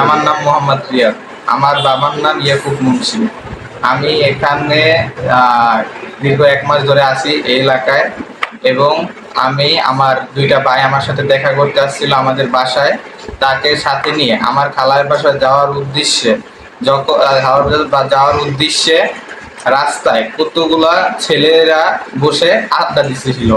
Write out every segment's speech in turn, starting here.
আমার নাম মোহাম্মদ রিয়াদ আমার বাবার নাম ইয়াকুব মুন্সি আমি এখানে দীর্ঘ এক মাস ধরে আছি এই এলাকায় এবং আমি আমার দুইটা ভাই আমার সাথে দেখা করতে আসছিল আমাদের বাসায় তাকে সাথে নিয়ে আমার খালার বাসায় যাওয়ার উদ্দেশ্যে যখন যাওয়ার উদ্দেশ্যে রাস্তায় কতগুলা ছেলেরা বসে আড্ডা দিচ্ছিল।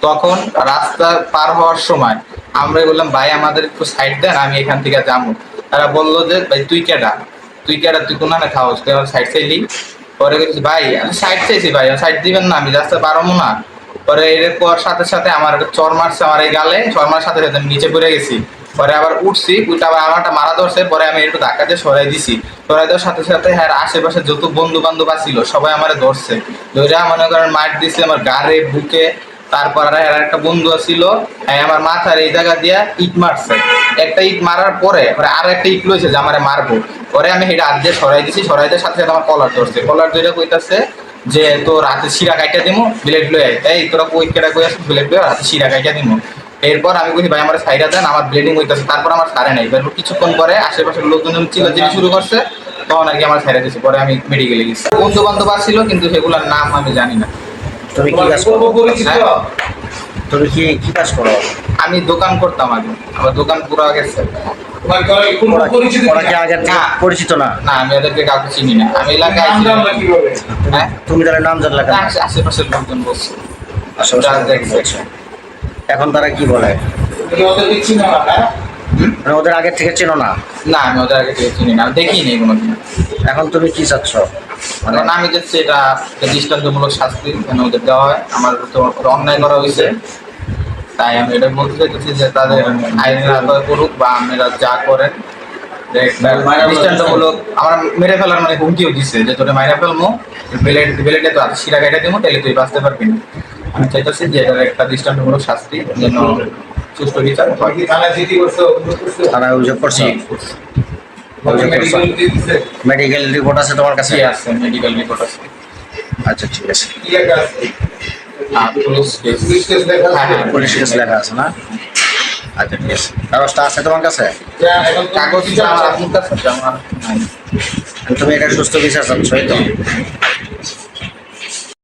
তখন রাস্তা পার হওয়ার সময় আমরা বললাম, ভাই, আমাদের একটু সাইড দেন, আমি এখান থেকে যাব। তারা বলল যে, ভাই, তুই কেডা? তুই কেডা? তুই কোনো না খাওয়াস? তুই আমার সাইড চাইলি? পরে বলছি, ভাই, আমি সাইড চাইছি, ভাই সাইড দিবেন না, আমি রাস্তা পারব না। পরে এর পর সাথে সাথে আমার চর মারছে আমার এই গালে, চর মারার সাথে সাথে আমি নিচে পড়ে গেছি। পরে আবার উঠছি উঠে আবার আমারটা মারা ধরছে, পরে আমি একটু ধাক্কা দিয়ে সরাই দিছি। সরাই দেওয়ার সাথে সাথে হ্যাঁ আশেপাশে যত বন্ধু বান্ধব আছিল, সবাই আমার ধরছে। ধরে মনে করেন মার দিছে আমার গাড়ে বুকে, তারপর আর একটা বন্ধু ছিল আমার মাথার এই জায়গা দিয়া ইট মারছে। একটা ইট মারার পরে আর একটা ইট লইছে যে আমারে মারবো। পরে আমি সেটা হাত দিয়ে সরাই দিছি, সরাই দেওয়ার সাথে সাথে আমার কলার ধরছে। কলার ধরে কইতাছে যে তো রাতে শিরা কাইটা দিমু, ব্লেড আই এই, তোরা কই কেটা কই আসিস ব্লেড লই রাতে শিরা কাইটা দিমু। এরপর আমি কইছি ভাই আমার সাইডা দেন আমার ব্লিডিং হইতাছে। তারপর আমার সারে নাই। এবার কিছুক্ষণ পরে আশেপাশের লোকজন চিল্লাচিল্লি শুরু করছে তখন আর কি আমার সাইডা দিছে। পরে আমি মেডিকেলে গেছি। বন্ধু বান্ধব আসছিল কিন্তু সেগুলোর নাম আমি জানি না। তুমি কি কাজ করো? হ্যাঁ? তুমি কি কি কাজ করো? আমি দোকান করতাম আগে। আমার দোকান পুরো গেছে। পরিচিত না। না? আমি ওদেরকে কাউকে চিনি না। আমি এলাকায় হ্যাঁ? তুমি তাহলে নাম জানলা আশেপাশের লোকজন বলছে। আশেপাশে দেখছে। এখন তারা কি বলে? মানে ওদের আগে থেকে চেনো না? না আমি ওদের আগে থেকে চিনি না দেখিনি কোনোদিন। এখন তুমি কি চাচ্ছ? মানে আমি যাচ্ছি এটা দৃষ্টান্তমূলক শাস্তি যেন ওদের দেওয়া হয়। আমার তো অন্যায় করা হয়েছে। তাই আমি এটা বলতে চাইছি যে তাদের আইনের আদায় করুক বা আপনারা যা করেন দৃষ্টান্তমূলক আমার মেরে ফেলার মানে হুমকিও দিচ্ছে যে তোরে মাইরা ফেলব বেলেট বেলেটে তো হাতে শিরা কেটে দেবো তাহলে তুই বাঁচতে পারবি না। আমি চাইতেছি যে এটার একটা দৃষ্টান্তমূলক শাস্তি যেন সুষ্ঠু বিচার হয়। তারা অভিযোগ করছে? মেডিকেল রিপোর্ট আছে তোমার কাছে? কি আছে মেডিকেল রিপোর্ট আছে। আচ্ছা ঠিক আছে। পুলিশ কেস হ্যাঁ হ্যাঁ পুলিশ কেস লেখা আছে না? আচ্ছা ঠিক আছে। কাগজটা আছে তোমার কাছে? কাগজটা আমার আপনার কাছে আমার নাই। তুমি এটা সুস্থ বিচার চাচ্ছ তো?